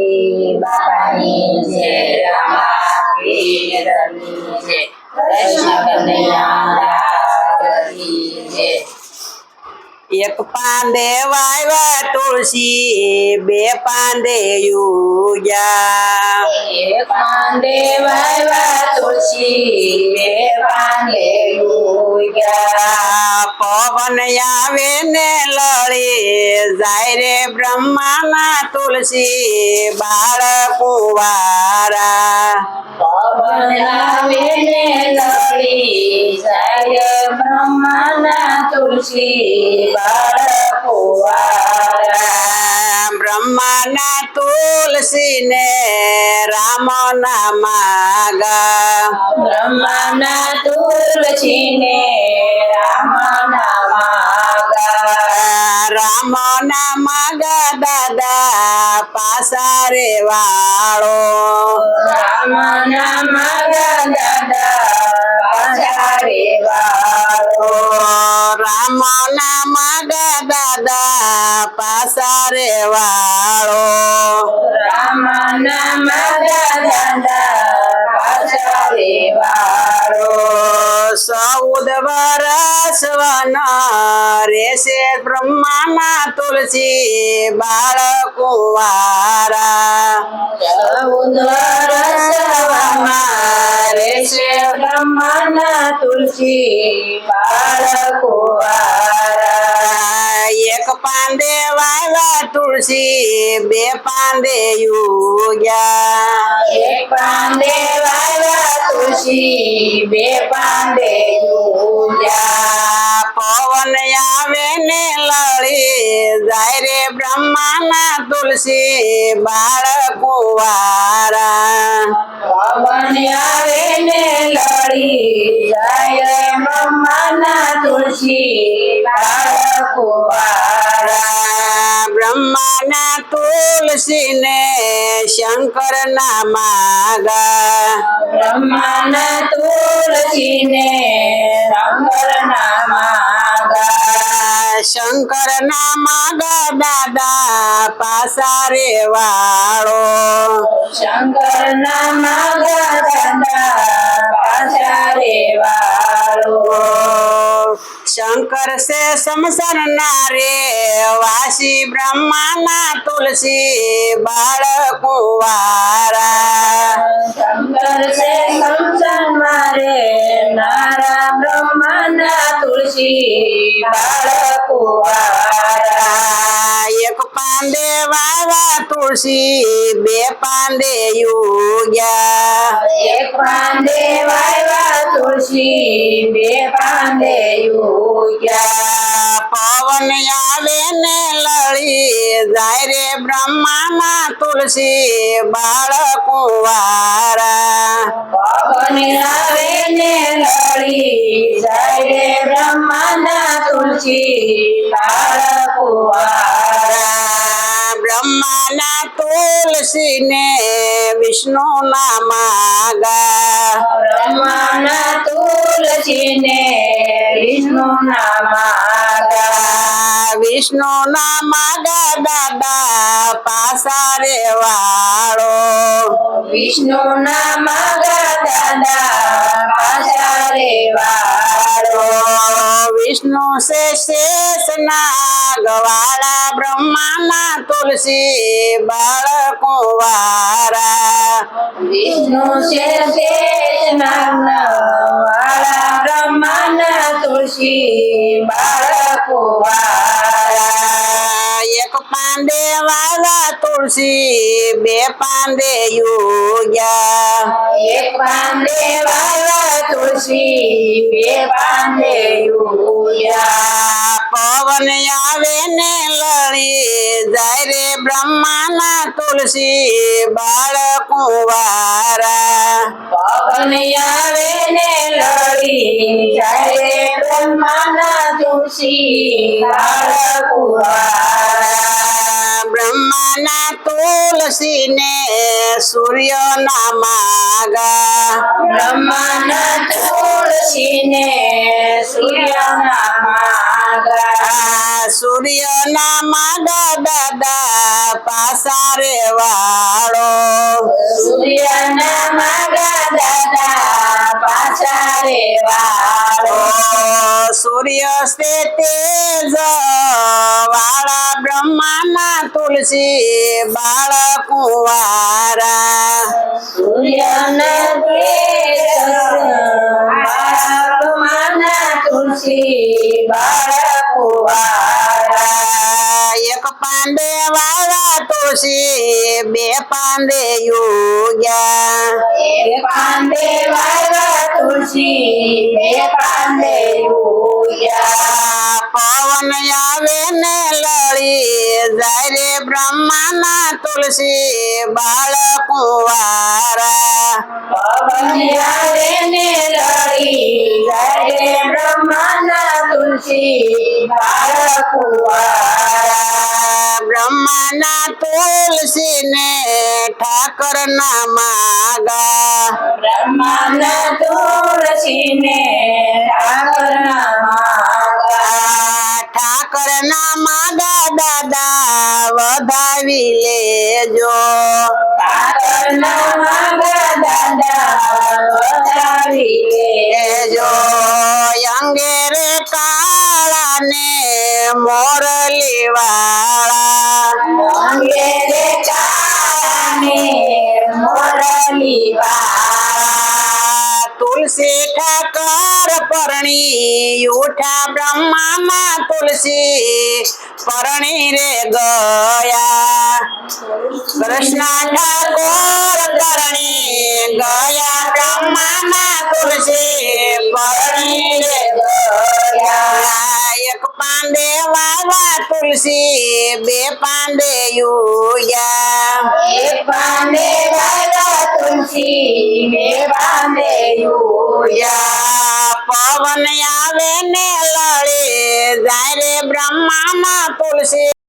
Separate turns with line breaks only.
ગણપતિ બાપાની જય રામા કૃષ્ણ કનૈયા
એક પાંદે વાવ્યા તુલસી બે પાંદે યુગ્યા
એક પાંડે વાવ્યા તુલસી બે પાંદે ઉગ્યા
પવન આવે ને લળી જાય રે બ્રહ્માના તુલસી બાળ કુવારા.
પવન આવે ને લડી જાય બ્રહ્માના તુલસી
બ્રહ્માના તુલસી ને રામના માગા.
બ્રહ્માના તુલસી ને માગ. માગા
રામના માગા દાદા પાસારે વાળો.
રામના માગા દાદા વાળો.
રામના માગા દાદા પાસારે વાળો
રામ નામ દાદા પાછારે વાળો
ચૌદ વરસ વન રેશે બ્રહ્માના તુલસી બાળ કુંવારા
રહેશે બ્રહ્માના તુલસી બાળકો.
એક પાંદે વાવ્યા તુલસી બે પાંદે યુગ્યા.
એક પાંદે વાવ્યા તુલસી બે પાંદે યુગ્યા.
પવન આવે ને લળી જાય રે બ્રહ્માના તુલસી બાળ કુંવારા
પવન જાય બ્રહ્માના તુલસી બાળકો.
બ્રહ્માના તુલસી ને શંકર ના માગા
બ્રહ્માના તુલસીને શંકરના માગા
શંકર ના માગા દાદા પાસારે વાળો
શંકરના માગા દાદા પાછારે વાળો
શંકર સે સમસર ના રે વાસી બ્રહ્માના તુલસી બાળ કુવારા.
શંકર છે ના રે નારા બ્રહ્માના તુલસી બાળ કુવારા.
એક પાંદે વાવા તુલસી બે પાંદે યુગ્યા.
એક પાંદે વાયવા તુલસી બે પાંદે યુગ્યા.
પવન આવે ને લળી જાય રે બ્રહ્માના તુલસી બાળ કુંવારા
પવન આવે ને લડી જાય રે બ્રહ્માના તુલસી બાળકો વાળા.
બ્રહ્માના તુલસી ને વિષ્ણુ ના માગા.
બ્રહ્માના તુલસીને વિષ્ણુના માગા.
વિષ્ણુ ના માગા દાદા પાસારે વાળો.
વિષ્ણુના માગા દાદા
વિષ્ણુ સે શેષ નાગ વાળા બ્રહ્માના તુલસી બાળકો વારા
વિષ્ણુ છે શેષનાગના વાળા બ્રહ્માના તુલસી બાળકો વાળા
એક પાંદે વાળા તુલસી બે પાંદે યોગ્યા.
એક પાંદે વાળા તુલસી બે યુયા
પવન આવે ને લડી જાય રે બ્રહ્માના તુલસી બાળ કુંવારા
પવન આવે ને બ્રહ્માના તુલસી.
બ્રહ્માના તુલસી ને સૂર્ય ના માગા
બ્રહ્માના તુલસીને સૂર્યના ના માગા
સૂર્ય ના માગા દાદા પાસા રે વાળો
સૂર્યના માગા પાછા રે વાળો
સૂર્ય સે તેજ વાળા બ્રહ્માના તુલસી બાળ કુંવારા.
સૂર્યના તેજ તુલસી બાળકુવારા
એક પાંડે વાળા તુલસી બે પાંડે યોગ્યા.
એક પાંડે વાળા તુલસી બે પાંડે
પવન આવે ને લળી જાય રે બ્રહ્માના તુલસી બાળ કુંવારા.
પવન આવે ને લડી જાય બ્રહ્માના તુલસી
બ્રહ્માના તુલસી ને ઠાકર ના માગા.
બ્રહ્માના તુલસીને ઠાકરના માગા.
ઠાકર ના માગા દાદા વધાવી લેજો.
ઠાકરના માગા દાદા
તુલસી ઠાકર પરણી ઉઠા બ્રહ્મામાં તુલસી પરણી રે ગયા. કૃષ્ણ ઠાકોર કરણી ગયા, બ્રહ્મામાં તુલસી પરણી રે ગયા. એક પાંડે વાવા તુલસી, બે પાંડે યુયા
એક પાંડે વાળા તુલસી બે પાંડે યુયા
પવન આવે ને લડે જાય રે બ્રહ્મામાં તુલસી.